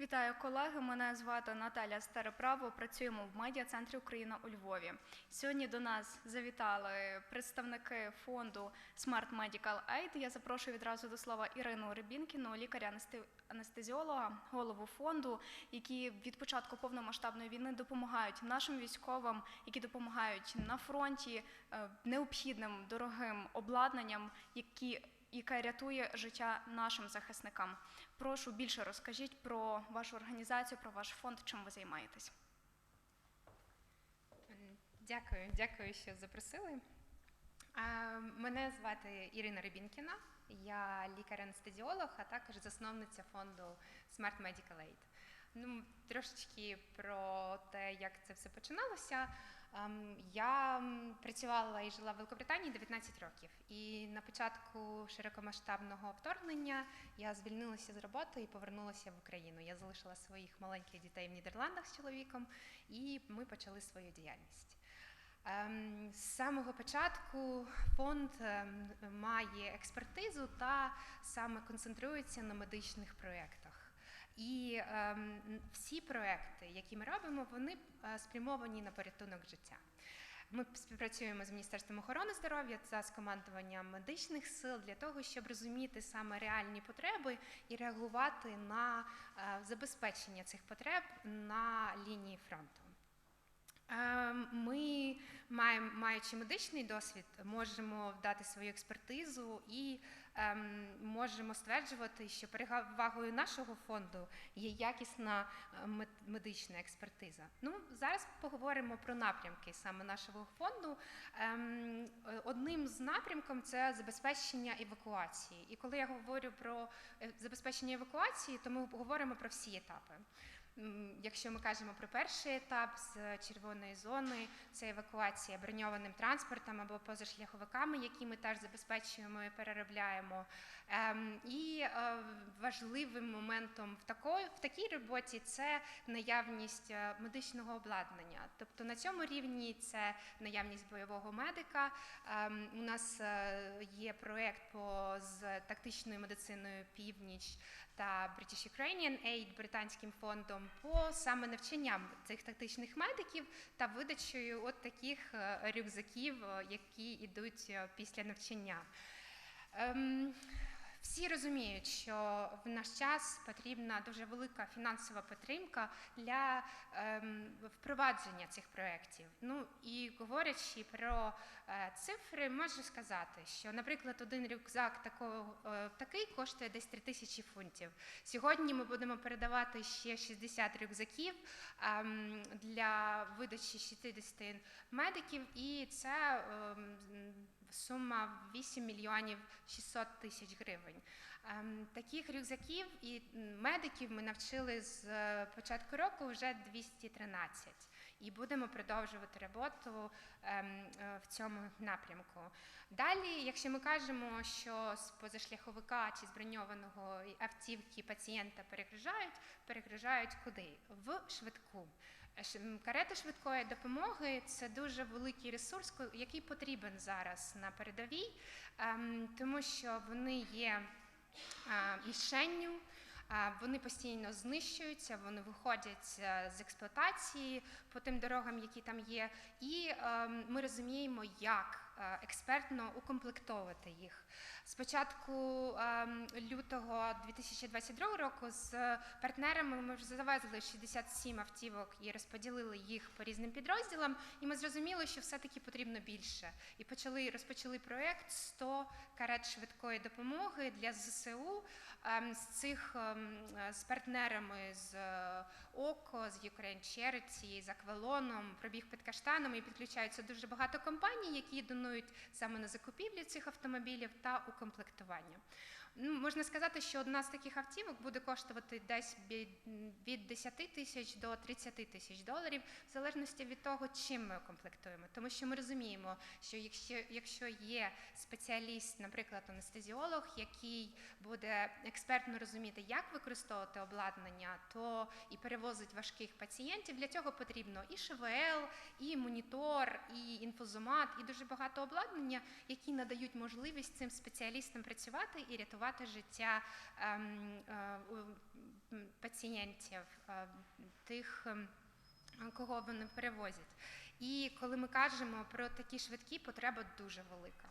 Вітаю колеги. Мене звати Наталя Староправо. Працюємо в медіа-центрі Україна у Львові. Сьогодні до нас завітали представники фонду Smart Medical Aid. Я запрошую відразу до слова Ірину Рибінкіну, лікаря-анестезіолога, голову фонду, які від початку повномасштабної війни допомагають нашим військовим, які допомагають на фронті е, необхідним дорогим обладнанням, які яке рятує життя нашим захисникам. Прошу більше розкажіть про вашу організацію, про ваш фонд, чим ви займаєтесь. Дякую, дякую, що запросили. Мене звати Ірина Рибінкіна, я лікар-анестезіолог, а також засновниця фонду Smart Medical Aid. Ну, трошечки про те, як це все починалося. Ем, Я працювала і жила в Великобританії 19 років. І на початку широкомасштабного вторгнення я звільнилася з роботи і повернулася в Україну. Я залишила своїх маленьких дітей в Нідерландах з чоловіком, і ми почали свою діяльність. Ем, З самого початку фонд ем, має експертизу та саме концентрується на медичних проєктах. І ем, всі проекти, які ми робимо, вони е, спрямовані на порятунок життя. Ми співпрацюємо з Міністерством охорони здоров'я та з командуванням медичних сил для того, щоб розуміти саме реальні потреби і реагувати на е, забезпечення цих потреб на лінії фронту. Е, Ми, маємо, маючи медичний досвід, можемо дати свою експертизу і ем, можемо стверджувати, що перевагою нашого фонду є якісна е, медична експертиза. Ну, зараз поговоримо про напрямки саме нашого фонду. Ем, е, Одним з напрямком це забезпечення евакуації. І коли я говорю про е, забезпечення евакуації, то ми говоримо про всі етапи. Якщо ми кажемо про перший етап з червоної зони, це евакуація броньованим транспортом або позашляховиками, які ми теж забезпечуємо і переробляємо. Ем, І е, важливим моментом в такої в такій роботі це наявність е, медичного обладнання. Тобто на цьому рівні це наявність бойового медика. Ем, У нас е, є проект по з тактичною медициною північ та British Ukrainian Aid британським фондом по саме навчанням цих тактичних медиків та видачею от таких е, рюкзаків, е, які йдуть е, після навчання. Всі розуміють, що в наш час потрібна дуже велика фінансова підтримка для ем, впровадження цих проєктів. Ну і говорячи про е, цифри, можу сказати, що, наприклад, один рюкзак такого, е, такий коштує десь 3 тисячі фунтів. Сьогодні ми будемо передавати ще 60 рюкзаків ем, для видачі 60 медиків, і це ем, сума 8 мільйонів 600 тисяч гривень. Ем, Таких рюкзаків і медиків ми навчили з е, початку року вже 213 і будемо продовжувати роботу ем, е, в цьому напрямку. Далі, якщо ми кажемо, що з позашляховика чи з броньованого автівки пацієнта перегружають, перегружають куди? В швидку. Карети швидкої допомоги це дуже великий ресурс, який потрібен зараз на передовій, ем, тому що вони є а, мішенню. Вони постійно знищуються, вони виходять е, з експлуатації по тим дорогам, які там є, і ем, ми розуміємо, як е, експертно укомплектовувати їх. З початку ем, лютого 2022 року з партнерами ми вже завезли 67 автівок і розподілили їх по різним підрозділам. І ми зрозуміли, що все-таки потрібно більше. І почали розпочали проєкт 100 карет швидкої допомоги для ЗСУ ем, з цих ем, е, з партнерами з е, ОКО, з Ukraine Charity, з Аквелоном, пробіг під каштаном і підключаються дуже багато компаній, які донують саме на закупівлі цих автомобілів та укомплектування. Ну, можна сказати, що одна з таких автівок буде коштувати десь від- від 10 тисяч до 30 тисяч доларів, в залежності від того, чим ми укомплектуємо. Тому що ми розуміємо, що якщо, якщо є спеціаліст, наприклад, анестезіолог, який буде експертно розуміти, як використовувати обладнання, то і перевозить важких пацієнтів, для цього потрібно і ШВЛ, і монітор, і інфузомат, і дуже багато автообладнання, які надають можливість цим спеціалістам працювати і рятувати життя ем, е, пацієнтів, е, тих, ем, кого вони перевозять. І коли ми кажемо про такі швидкі, потреба дуже велика.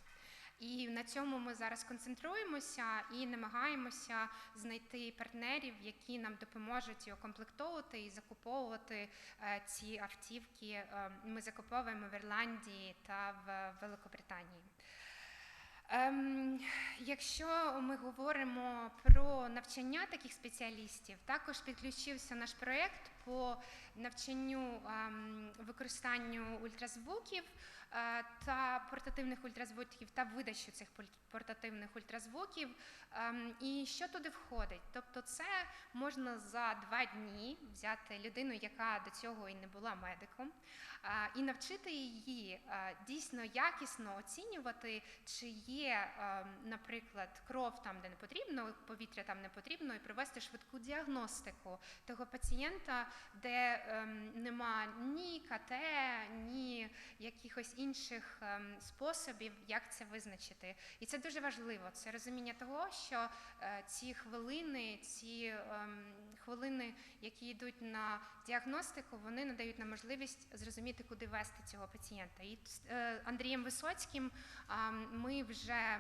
І на цьому ми зараз концентруємося і намагаємося знайти партнерів, які нам допоможуть і окомплектовувати і закуповувати е, ці автівки. Е, Ми закуповуємо в Ірландії та в Великобританії. Ем, якщо ми говоримо про навчання таких спеціалістів, також підключився наш проєкт по навчанню ем, використанню ультразвуків е, та портативних ультразвуків та видачу цих портативних ультразвуків. Ем, і що туди входить? Тобто, це можна за два дні взяти людину, яка до цього і не була медиком, е, і навчити її е, дійсно якісно оцінювати, чи є, е, наприклад, кров там, де не потрібно, повітря там не потрібно, і провести швидку діагностику того пацієнта, де ем, нема ні КТ, ні якихось інших ем, способів, як це визначити. І це дуже важливо. Це розуміння того, що е, ці хвилини, ці ем, хвилини, які йдуть на діагностику, вони надають нам можливість зрозуміти, куди вести цього пацієнта. І з е, Андрієм Висоцьким ми вже е,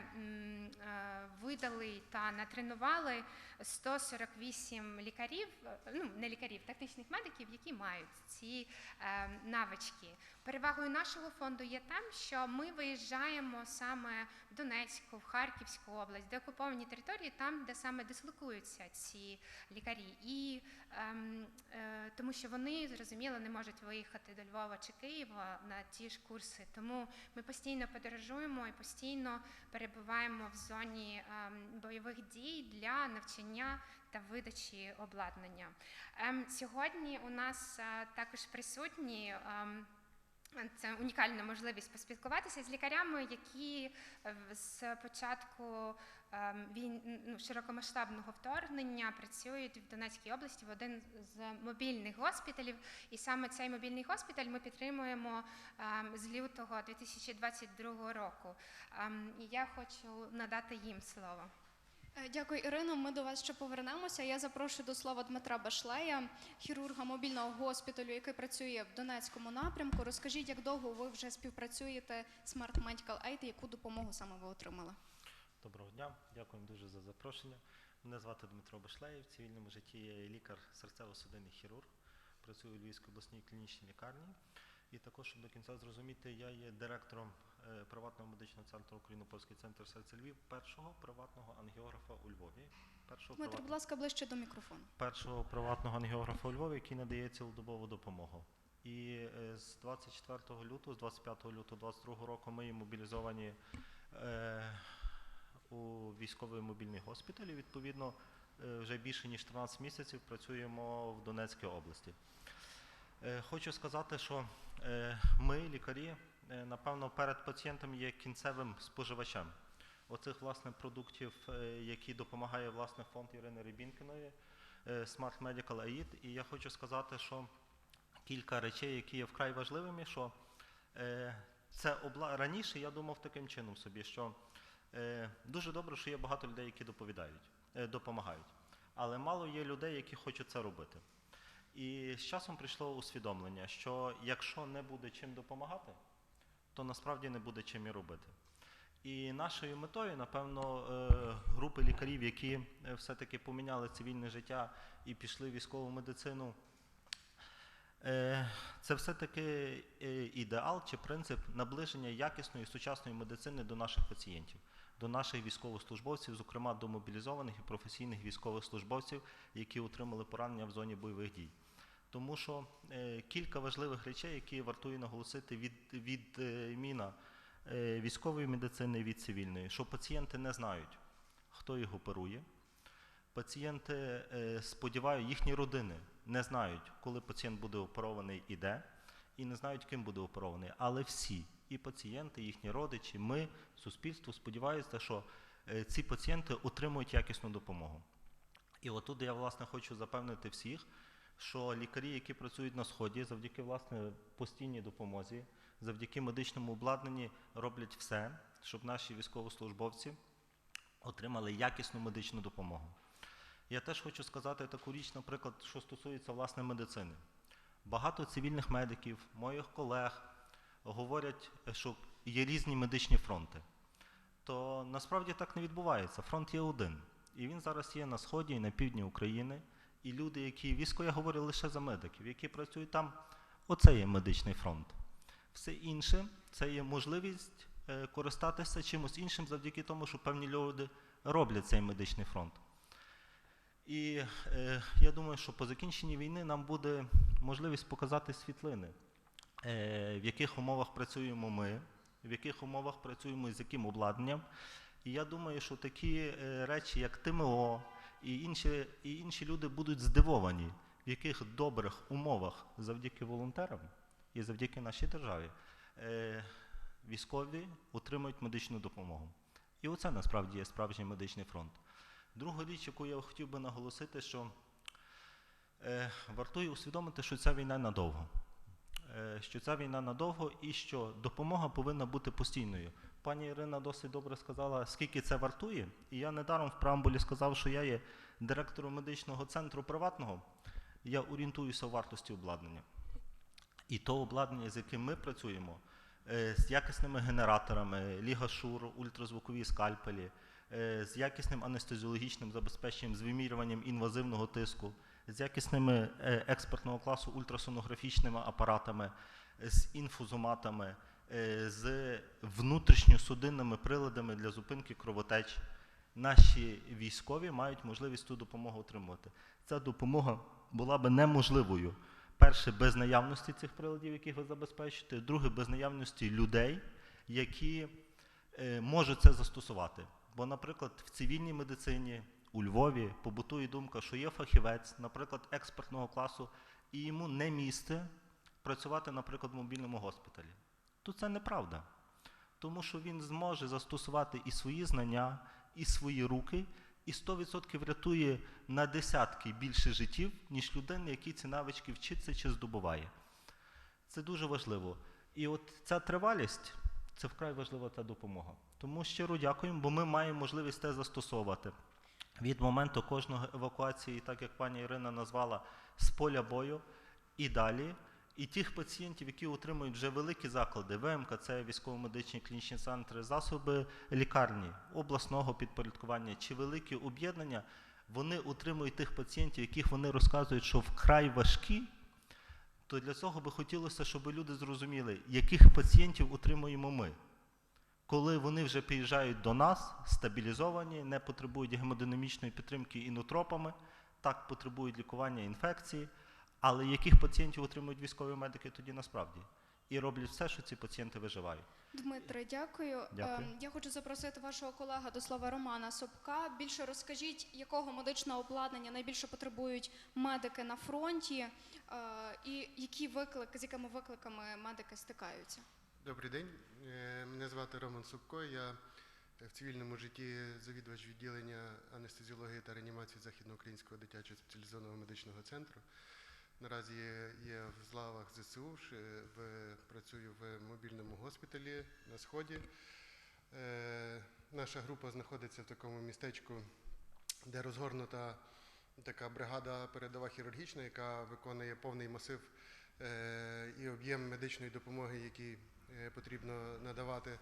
видали та натренували 148 лікарів, ну не лікарів, тактичних медиків, які мають ці е, навички. Перевагою нашого фонду є тим, що ми виїжджаємо саме в Донецьку, в Харківську область, де окуповані території, там, де саме дислокуються ці лікарі. І ем, е, тому що вони зрозуміло не можуть виїхати до Львова чи Києва на ті ж курси. Тому ми постійно подорожуємо і постійно перебуваємо в зоні ем, бойових дій для навчання та видачі обладнання. Ем, сьогодні у нас е, також присутні. ем, це унікальна можливість поспілкуватися з лікарями, які е, з початку ем, війн, ну, широкомасштабного вторгнення працюють в Донецькій області в один з мобільних госпіталів. І саме цей мобільний госпіталь ми підтримуємо з лютого 2022 року. І я хочу надати їм слово. Е, Дякую, Ірино. Ми до вас ще повернемося. Я запрошую до слова Дмитра Башлея, хірурга мобільного госпіталю, який працює в Донецькому напрямку. Розкажіть, як довго ви вже співпрацюєте з Smart Medical Aid яку допомогу саме ви отримали? Доброго дня, дякуємо дуже за запрошення. Мене звати Дмитро Башлеєв. В цивільному житті я лікар серцево-судинний хірург. Працюю у Львівській обласній клінічній лікарні. І також, щоб до кінця зрозуміти, я є директором приватного медичного центру Україно-Польський центр серця Львів, першого приватного ангіографа у Львові. Першого, Дмитро, будь ласка, ближче до мікрофону. першого приватного ангіографа у Львові, який надає цілодобову допомогу. І е, з 24 лютого, з 25 лютого 22 року ми є мобілізовані е, у військовий мобільний госпіталь. І відповідно е, вже більше ніж 13 місяців працюємо в Донецькій області. Е, Хочу сказати, що е, ми, лікарі, е, напевно, перед пацієнтом є кінцевим споживачем оцих власне продуктів, е, які допомагає власне фонд Ірини Рибінкіної, е, Smart Medical Aid. І я хочу сказати, що кілька речей, які є вкрай важливими, що е, це обла... раніше я думав таким чином собі, що е, дуже добре, що є багато людей, які доповідають, е, допомагають. Але мало є людей, які хочуть це робити. І з часом прийшло усвідомлення, що якщо не буде чим допомагати, то насправді не буде чим і робити. І нашою метою, напевно, е, групи лікарів, які е, все-таки поміняли цивільне життя і пішли в військову медицину, е, це все-таки ідеал чи принцип наближення якісної сучасної медицини до наших пацієнтів, до наших військовослужбовців, зокрема до мобілізованих і професійних військовослужбовців, які отримали поранення в зоні бойових дій. Тому що е, кілька важливих речей, які вартує наголосити від, від е, міна е, військової медицини від цивільної, що пацієнти не знають, хто їх оперує. Пацієнти сподіваються, їхні родини не знають, коли пацієнт буде оперований і де, і не знають, ким буде оперований. Але всі, і пацієнти, і їхні родичі, ми, суспільство, сподіваються, що ці пацієнти отримують якісну допомогу. І отут я власне хочу запевнити всіх, що лікарі, які працюють на сході, завдяки власне постійній допомозі, завдяки медичному обладнанні роблять все, щоб наші військовослужбовці отримали якісну медичну допомогу. Я теж хочу сказати таку річ, наприклад, що стосується власне медицини. Багато цивільних медиків, моїх колег говорять, що є різні медичні фронти. То насправді так не відбувається. Фронт є один. І він зараз є на сході і на півдні України. І люди, які військо, я говорю лише за медиків, які працюють там, оце є медичний фронт. Все інше це є можливість е, користатися чимось іншим завдяки тому, що певні люди роблять цей медичний фронт. І е, я думаю, що по закінченні війни нам буде можливість показати світлини, е, в яких умовах працюємо ми, в яких умовах працюємо і з яким обладнанням. І я думаю, що такі е, речі, як ТМО і інші, і інші люди будуть здивовані, в яких добрих умовах завдяки волонтерам і завдяки нашій державі е, військові отримують медичну допомогу. І оце насправді є справжній медичний фронт. Друга річ, яку я хотів би наголосити, що е, вартує усвідомити, що ця війна надовго. Е, що ця війна надовго і що допомога повинна бути постійною. Пані Ірина досить добре сказала, скільки це вартує. І я недаром в преамбулі сказав, що я є директором медичного центру приватного. Я орієнтуюся в вартості обладнання. І то обладнання, з яким ми працюємо, е, з якісними генераторами, лігашур, ультразвукові скальпелі, е, з якісним анестезіологічним забезпеченням, з вимірюванням інвазивного тиску, з якісними е, експертного класу ультрасонографічними апаратами, з інфузоматами, з внутрішньосудинними приладами для зупинки кровотеч. Наші військові мають можливість ту допомогу отримувати. Ця допомога була би неможливою. Перше, без наявності цих приладів, яких ви забезпечите. Друге, без наявності людей, які е, можуть це застосувати. Бо, наприклад, в цивільній медицині у Львові побутує думка, що є фахівець, наприклад, експертного класу, і йому не місце працювати, наприклад, в мобільному госпіталі. То це неправда. Тому що він зможе застосувати і свої знання, і свої руки, і 100% врятує на десятки більше життів, ніж людина, який ці навички вчиться чи здобуває. Це дуже важливо. І от ця тривалість це вкрай важлива та допомога. Тому щиро дякуємо, бо ми маємо можливість це застосовувати. Від моменту кожної евакуації, так як пані Ірина назвала, з поля бою і далі. І тих пацієнтів, які отримують вже великі заклади, ВМК, це військово-медичні клінічні центри, засоби лікарні, обласного підпорядкування чи великі об'єднання, вони отримують тих пацієнтів, яких вони розказують, що вкрай важкі, то для цього би хотілося, щоб люди зрозуміли, яких пацієнтів отримуємо ми. Коли вони вже приїжджають до нас, стабілізовані, не потребують гемодинамічної підтримки інотропами, так потребують лікування інфекції, але яких пацієнтів отримують військові медики тоді насправді? І роблять все, що ці пацієнти виживають. Дмитре, дякую. Дякую. Ем, Я хочу запросити вашого колега до слова Романа Собка. Більше розкажіть, якого медичного обладнання найбільше потребують медики на фронті, е, і які виклики, з якими викликами медики стикаються? Добрий день. Е, Мене звати Роман Супко. Я в цивільному житті завідувач відділення анестезіології та реанімації Західноукраїнського дитячого спеціалізованого медичного центру. Наразі є- в злавах ЗСУ, працюю в мобільному госпіталі на Сході. Е, Наша група знаходиться в такому містечку, де розгорнута така бригада передова хірургічна, яка виконує повний масив е, і об'єм медичної допомоги, який е, потрібно надавати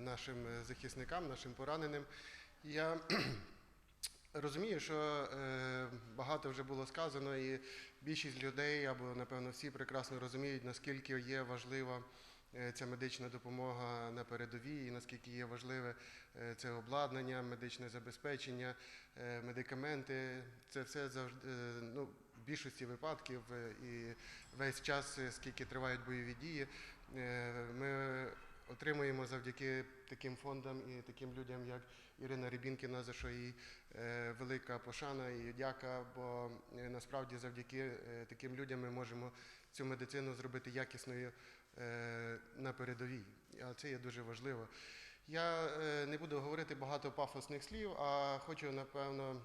нашим захисникам, нашим пораненим. Я розумію, що е, багато вже було сказано, і більшість людей, або напевно всі прекрасно розуміють, наскільки є важлива е, ця медична допомога на передовій, і наскільки є важливе е, це обладнання, медичне забезпечення, медикаменти. Це все завжди ну, в більшості випадків і весь час, скільки тривають бойові дії, ми отримуємо завдяки таким фондам і таким людям, як Ірина Рябінкіна, за що їй е, велика пошана і дяка, бо е, насправді завдяки е, таким людям ми можемо цю медицину зробити якісною на передовій. А це є дуже важливо. Я не буду говорити багато пафосних слів, а хочу, напевно,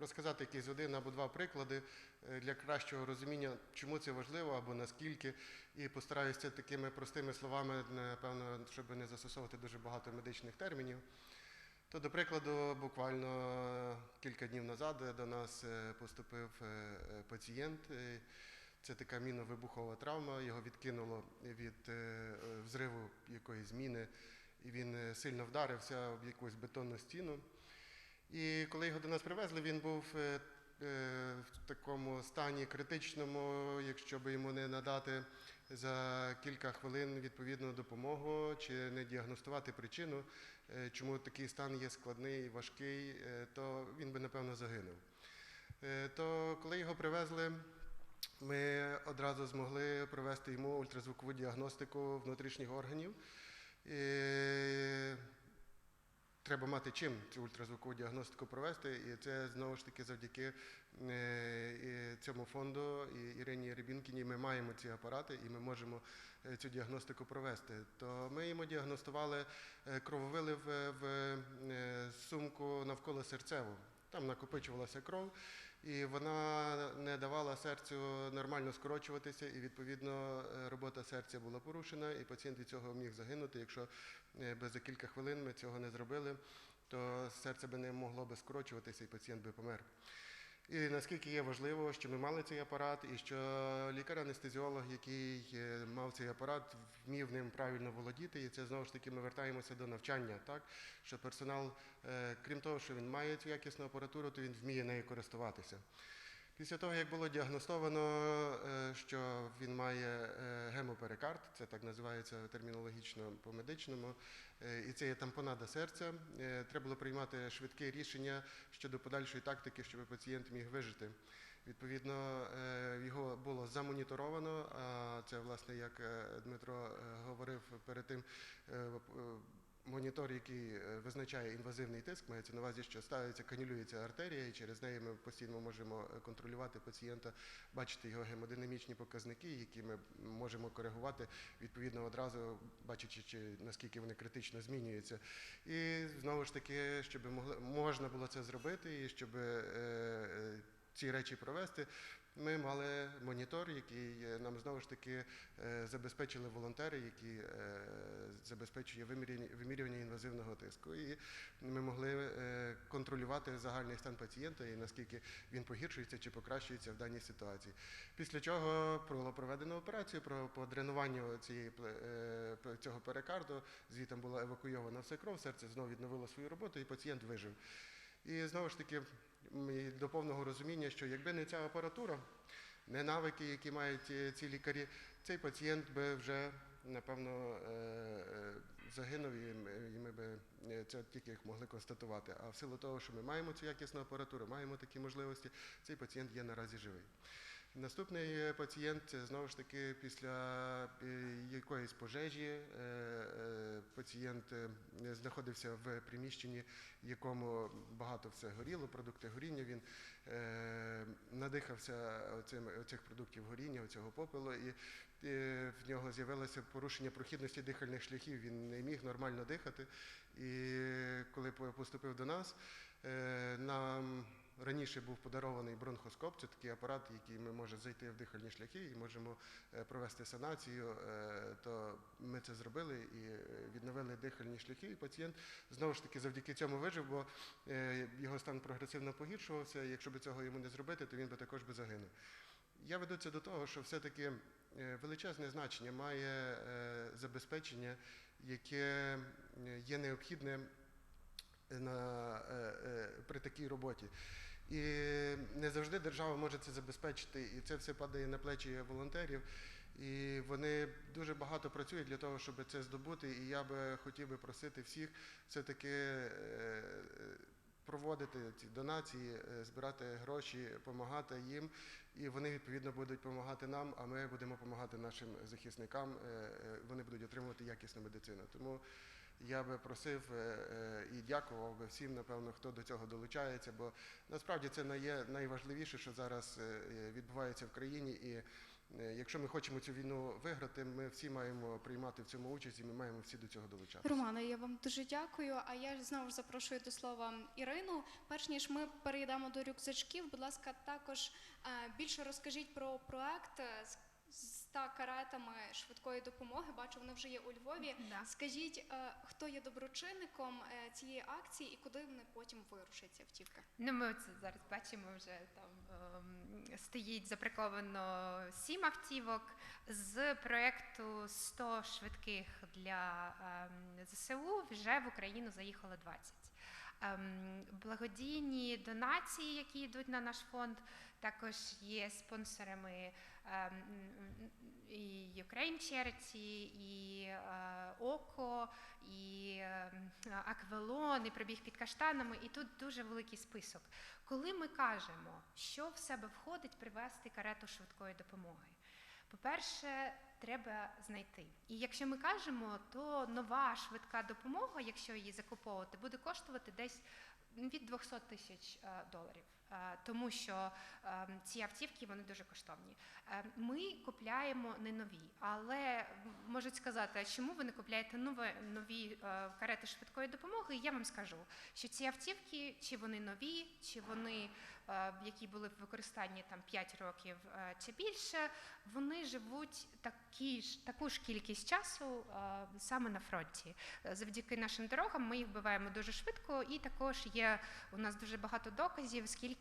розказати якийсь один або два приклади для кращого розуміння, чому це важливо або наскільки. І постараюся такими простими словами, напевно, щоб не застосовувати дуже багато медичних термінів. То, до прикладу, буквально кілька днів назад до нас е, поступив е, е, пацієнт. е, Це така мінно-вибухова травма. Його відкинуло від е, е, взриву якоїсь міни, і він е, сильно вдарився в якусь бетонну стіну. І коли його до нас привезли, він був е, е, в такому стані критичному, якщо би йому не надати за кілька хвилин відповідну допомогу чи не діагностувати причину, е, чому такий стан є складний важкий, е, то він би напевно загинув. Е, То коли його привезли, ми одразу змогли провести йому ультразвукову діагностику внутрішніх органів. І треба мати чим цю ультразвукову діагностику провести, і це знову ж таки завдяки е, цьому фонду і Ірині Рябінкіній ми маємо ці апарати і ми можемо е, цю діагностику провести. То ми йому діагностували е, крововилив е, в е, сумку навколо серцеву. Там накопичувалася кров, і вона не давала серцю нормально скорочуватися, і відповідно е, робота серця була порушена, і пацієнт від цього міг загинути. Якщо е, би за кілька хвилин ми цього не зробили, то серце би не могло би скорочуватися, і пацієнт би помер. І наскільки є важливо, що ми мали цей апарат, і що лікар-анестезіолог, який е, мав цей апарат, вмів ним правильно володіти. І це знову ж таки ми вертаємося до навчання, так що персонал, е, крім того, що він має цю якісну апаратуру, то він вміє нею користуватися. Після того, як було діагностовано, е, що він має е, гемоперикард, це так називається термінологічно по-медичному, е, і це є тампонада серця, треба було приймати швидке рішення щодо подальшої тактики, щоб пацієнт міг вижити. Відповідно, його було замоніторовано. А це, власне, як Дмитро говорив перед тим, монітор, який е, визначає інвазивний тиск, мається на увазі, що ставиться, канюлюється артерія, і через неї ми постійно можемо е, контролювати пацієнта, бачити його гемодинамічні показники, які ми можемо коригувати відповідно одразу, бачачи, чи наскільки вони критично змінюються. І знову ж таки, щоб могли, можна було це зробити, і щоб е, ці речі провести. Ми мали монітор, який е, нам знову ж таки е, забезпечили волонтери, які е, забезпечує вимірювання інвазивного тиску. І ми могли контролювати загальний стан пацієнта і наскільки він погіршується чи покращується в даній ситуації. Після чого було проведено операцію про дренуванню цієї цього перикарду. Звітом була евакуйована вся кров, серце знову відновило свою роботу, і пацієнт вижив. І знову ж таки, до повного розуміння, що якби не ця апаратура, не навики, які мають е, ці лікарі, цей пацієнт би вже, напевно, е, е, загинув, і ми, би це тільки могли констатувати. А в силу того, що ми маємо цю якісну апаратуру, маємо такі можливості, цей пацієнт є наразі живий. Наступний е, пацієнт знову ж таки після е, якоїсь пожежі е, е, пацієнт е, знаходився в приміщенні, в якому багато все горіло, продукти горіння. Він е, надихався оцим, оцих продуктів горіння, оцього попелу, і е, в нього з'явилося порушення прохідності дихальних шляхів. Він не міг нормально дихати. І коли поступив до нас, е, нам Раніше був подарований бронхоскоп, це такий апарат, який ми можемо зайти в дихальні шляхи і можемо е, провести санацію. е, То ми це зробили і е, відновили дихальні шляхи. І пацієнт знову ж таки завдяки цьому вижив, бо його стан прогресивно погіршувався. Якщо б цього йому не зробити, то він би також би загинув. Я веду це до того, що все-таки величезне значення має забезпечення, яке є необхідне на, при такій роботі. І не завжди держава може це забезпечити, і це все падає на плечі волонтерів. І вони дуже багато працюють для того, щоб це здобути. І я би хотів би просити всіх все-таки е, проводити ці донації, е, збирати гроші, допомагати їм, і вони відповідно будуть допомагати нам, а ми будемо допомагати нашим захисникам. е, Вони будуть отримувати якісну медицину. Тому я би просив е, е, і дякував би всім, напевно, хто до цього долучається, бо насправді це є найважливіше, що зараз е, відбувається в країні, і якщо ми хочемо цю війну виграти, ми всі маємо приймати в цьому участь і ми маємо всі до цього долучатися. Романе, я вам дуже дякую. А я знову ж запрошую до слова Ірину. Перш ніж ми перейдемо до рюкзачків, будь ласка, також більше розкажіть про проект 100 каретами швидкої допомоги. Бачу, вони вже є у Львові. Да. Скажіть, е, хто є доброчинником е, цієї акції і куди вони потім вирушать ці автівки? Ну, ми це зараз бачимо вже там ем, стоїть заприковано сім автівок. З проєкту 100 швидких для ем, ЗСУ вже в Україну заїхало 20. Ем, благодійні донації, які йдуть на наш фонд, також є спонсорами і Ukraine Charity, і е, ОКО, і е, Аквелон, і пробіг під каштанами. І тут дуже великий список. Коли ми кажемо, що в себе входить привезти карету швидкої допомоги, по-перше, треба знайти. І якщо ми кажемо, то нова швидка допомога, якщо її закуповувати, буде коштувати десь від 200 тисяч е, доларів. Е, Тому що е, ці автівки вони дуже коштовні. Е, Ми купляємо не нові, але можуть сказати, чому ви не купляєте нові е, карети швидкої допомоги? Я вам скажу, що ці автівки, чи вони нові, чи вони які були в використанні там 5 років чи більше, вони живуть такі ж таку ж кількість часу саме на фронті. Завдяки нашим дорогам ми їх вбиваємо дуже швидко, і також є у нас дуже багато доказів, скільки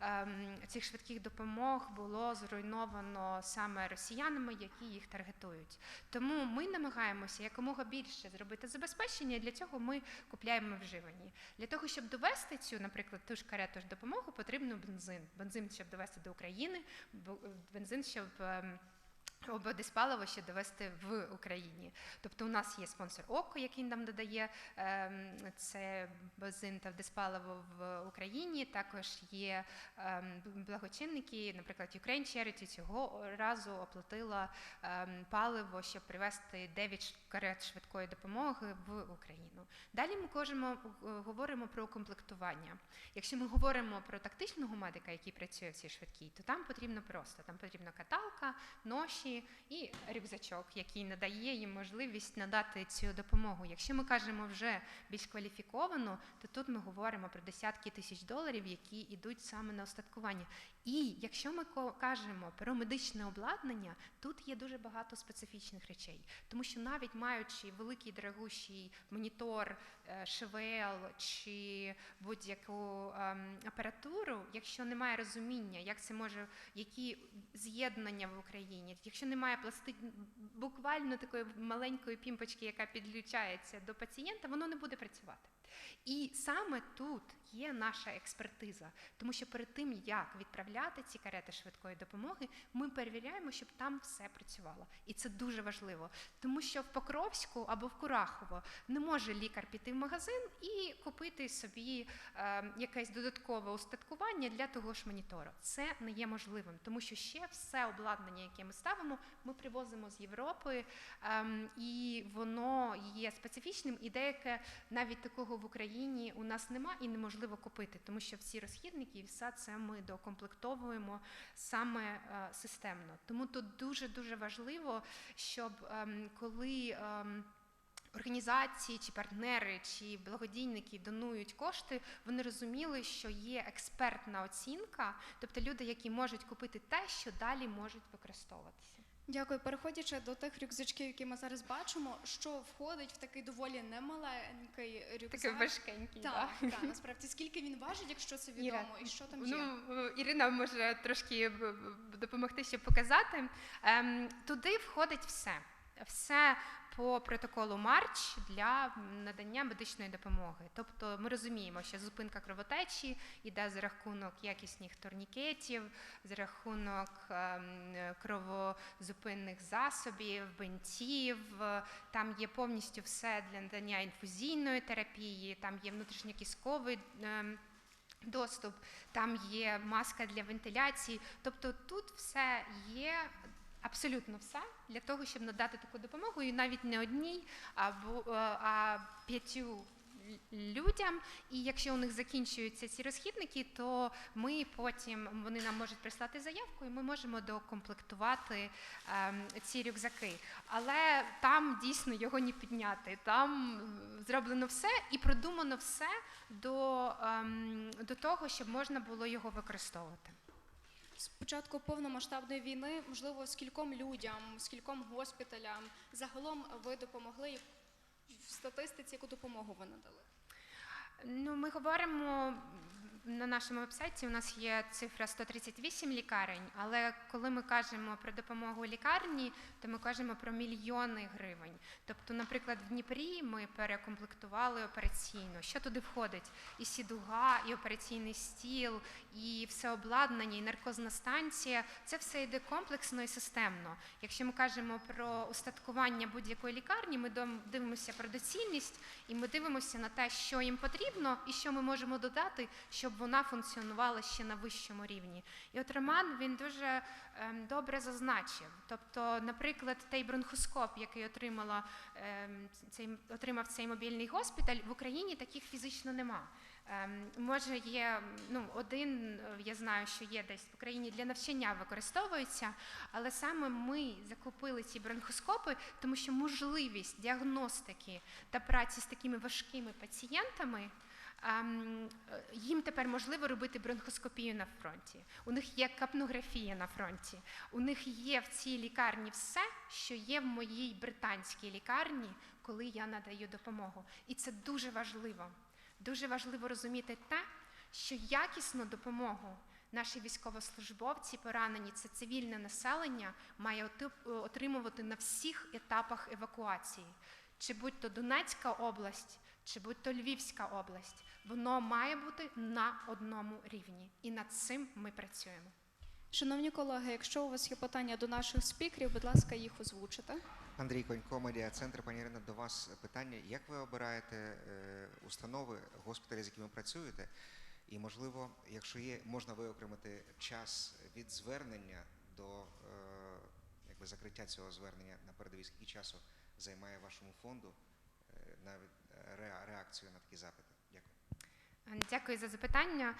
ем, цих швидких допомог було зруйновано саме росіянами, які їх таргетують. Тому ми намагаємося якомога більше зробити забезпечення. Для цього ми купляємо вживані. Для того, щоб довести цю, наприклад, ту ж карету ж допомогу, потрібно бензин. Бензин, щоб довести до України, бензин, щоб. Ем, або диспаливо ще довести в Україні. Тобто у нас є спонсор ОКО, який нам додає ем, це бензин та диспаливо в Україні. Також є ем, благочинники, наприклад, Ukraine Charity цього разу оплатила ем, паливо, щоб привезти 9 карет швидкої допомоги в Україну. Далі ми кажемо, е, говоримо про комплектування. Якщо ми говоримо про тактичного медика, який працює в цій швидкій, то там потрібно просто там потрібна каталка, ноші і рюкзачок, який надає їм можливість надати цю допомогу. Якщо ми кажемо вже більш кваліфіковано, то тут ми говоримо про десятки тисяч доларів, які йдуть саме на остаткування. І якщо ми кажемо про медичне обладнання, тут є дуже багато специфічних речей, тому що навіть маючи великий дорогущий монітор, е, ШВЛ чи будь-яку ем, апаратуру, якщо немає розуміння, як це може, які з'єднання в Україні, якщо немає пласти... буквально такої маленької пімпочки, яка підключається до пацієнта, воно не буде працювати. І саме тут є наша експертиза, тому що перед тим, як відправляти ці карети швидкої допомоги, ми перевіряємо, щоб там все працювало. І це дуже важливо, тому що в Покровську або в Курахово не може лікар піти в магазин і купити собі е, якесь додаткове устаткування для того ж монітору. Це не є можливим, тому що ще все обладнання, яке ми ставимо, ми привозимо з Європи, ем, і воно є специфічним, і деяке навіть такого в Україні у нас нема і неможливо купити, тому що всі розхідники і все це ми докомплектовуємо саме е, системно. Тому тут дуже дуже важливо, щоб ем, коли. ем, Організації чи партнери чи благодійники донують кошти, вони розуміли, що є експертна оцінка, тобто люди, які можуть купити те, що далі можуть використовуватися. Дякую. Переходячи до тих рюкзачків, які ми зараз бачимо, що входить в такий доволі немаленький рюкзак. Такий важкенький. Так, да. так, насправді скільки він важить, якщо це відомо, Іра, і що там є? Ну, Ірина може трошки допомогти, щоб показати. Ем, туди входить все. Все по протоколу Марч для надання медичної допомоги. Тобто ми розуміємо, що зупинка кровотечі йде за рахунок якісних турнікетів, за рахунок ем, кровозупинних засобів, бинтів. Там є повністю все для надання інфузійної терапії, там є внутрішньокісковий. ем, доступ, там є маска для вентиляції. Тобто тут все є. Абсолютно все для того, щоб надати таку допомогу, і навіть не одній, або е, а п'ятю людям. І якщо у них закінчуються ці розхідники, то ми потім вони нам можуть прислати заявку, і ми можемо докомплектувати ем, ці рюкзаки. Але там дійсно його не підняти. Там зроблено все і продумано все до, ем, до того, щоб можна було його використовувати. З початку повномасштабної війни, можливо, скільком людям, скільком госпіталям загалом ви допомогли в статистиці, яку допомогу ви надали? Ну, ми говоримо на нашому вебсайті. У нас є цифра 138 лікарень, але коли ми кажемо про допомогу лікарні, то ми кажемо про мільйони гривень. Тобто, наприклад, в Дніпрі ми перекомплектували операційно. Що туди входить? І сідуга, і операційний стіл, і все обладнання, і наркозна станція. Це все йде комплексно і системно. Якщо ми кажемо про устаткування будь-якої лікарні, ми дивимося про доцільність і ми дивимося на те, що їм потрібно, і що ми можемо додати, щоб вона функціонувала ще на вищому рівні. І от Роман він дуже ем, добре зазначив. Тобто, наприклад, той бронхоскоп, який отримала ем, цей отримав цей мобільний госпіталь, в Україні таких фізично нема. Ем, може, є ну, один, я знаю, що є десь в Україні для навчання використовується, але саме ми закупили ці бронхоскопи, тому що можливість діагностики та праці з такими важкими пацієнтами. Е, Їм тепер можливо робити бронхоскопію на фронті. У них є капнографія на фронті. У них є в цій лікарні все, що є в моїй британській лікарні, коли я надаю допомогу. І це дуже важливо. Дуже важливо розуміти те, що якісну допомогу наші військовослужбовці поранені, це цивільне населення, має отримувати на всіх етапах евакуації. Чи будь то Донецька область, чи будь то Львівська область, воно має бути на одному рівні. І над цим ми працюємо. Шановні колеги, якщо у вас є питання до наших спікерів, будь ласка, їх озвучите. Андрій Конько, медіа центр. Пані Ірино, до вас питання. Як ви обираєте е, установи, госпіталі, з якими працюєте? І можливо, якщо є, можна виокремити час від звернення до е, якби закриття цього звернення на передовій, скільки часу займає вашому фонду е, на ре- реакцію на такі запити? Дякую. Дякую за запитання.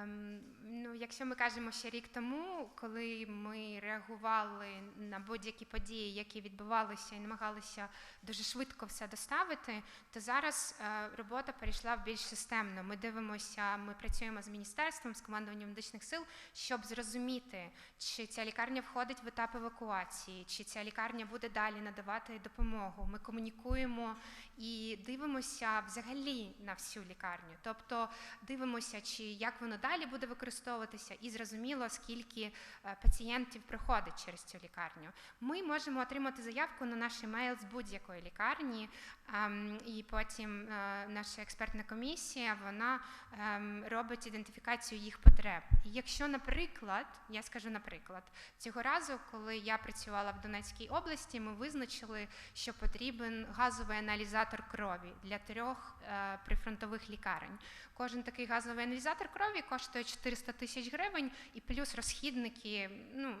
Ем, ну, якщо ми кажемо ще рік тому, коли ми реагували на будь-які події, які відбувалися і намагалися дуже швидко все доставити, то зараз е, робота перейшла в більш системно. Ми дивимося, ми працюємо з міністерством, з командуванням медичних сил, щоб зрозуміти, чи ця лікарня входить в етап евакуації, чи ця лікарня буде далі надавати допомогу. Ми комунікуємо і дивимося взагалі на всю лікарню. Тобто дивимося, чи як воно далі буде використовуватися, і зрозуміло, скільки е, пацієнтів проходить через цю лікарню. Ми можемо отримати заявку на наш емейл з будь-якої лікарні, ем, і потім е, наша експертна комісія вона ем, робить ідентифікацію їх потреб. І якщо, наприклад, я скажу наприклад, цього разу, коли я працювала в Донецькій області, ми визначили, що потрібен газовий аналізатор крові для трьох е, прифронтових лікарень. Кожен такий газовий аналізатор крові коштує 400 тисяч гривень, і плюс розхідники ну,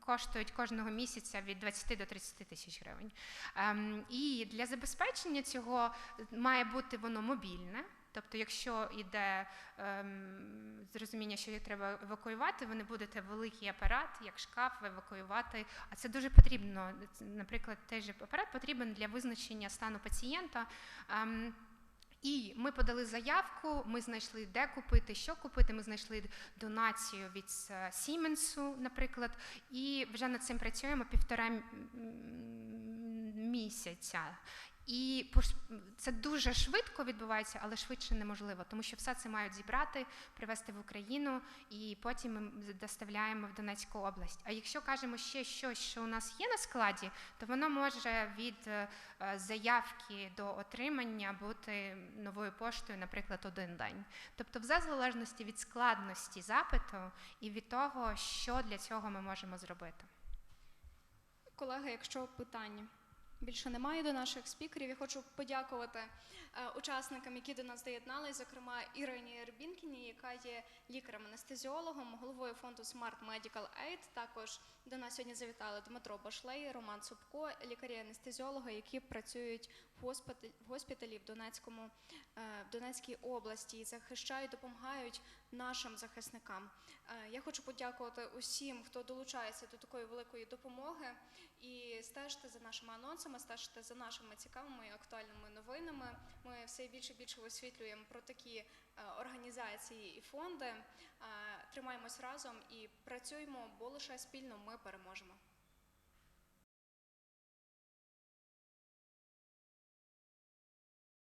коштують кожного місяця від 20 до 30 тисяч гривень. Ем, і для забезпечення цього має бути воно мобільне. Тобто, якщо йде ем, зрозуміння, що їх треба евакуювати, ви не будете великий апарат, як шкаф, евакуювати. А це дуже потрібно. Наприклад, той же апарат потрібен для визначення стану пацієнта. Ем, і ми подали заявку, ми знайшли, де купити, що купити. Ми знайшли донацію від е, Сіменсу, наприклад, і вже над цим працюємо півтора місяця. І це дуже швидко відбувається, але швидше неможливо, тому що все це мають зібрати, привезти в Україну, і потім ми доставляємо в Донецьку область. А якщо кажемо ще щось, що у нас є на складі, то воно може від е, заявки до отримання бути новою поштою, наприклад, один день. Тобто, все залежності від складності запиту і від того, що для цього ми можемо зробити. Колеги, якщо питань більше немає до наших спікерів, я хочу подякувати е, учасникам, які до нас доєднались, зокрема Ірині Рбінкіні, яка є лікарем-анестезіологом, головою фонду Smart Medical Aid. Також до нас сьогодні завітали Дмитро Башлей, Роман Цупко, лікарі-анестезіологи, які працюють в госпіталі, в Донецькому е, в Донецькій області і захищають, допомагають нашим захисникам. Е, Я хочу подякувати усім, хто долучається до такої великої допомоги, і стежте за нашими анонсами, стежте за нашими цікавими і актуальними новинами. Ми все більше і більше висвітлюємо про такі е, організації і фонди. Тримаємось разом і працюємо, бо лише спільно ми переможемо.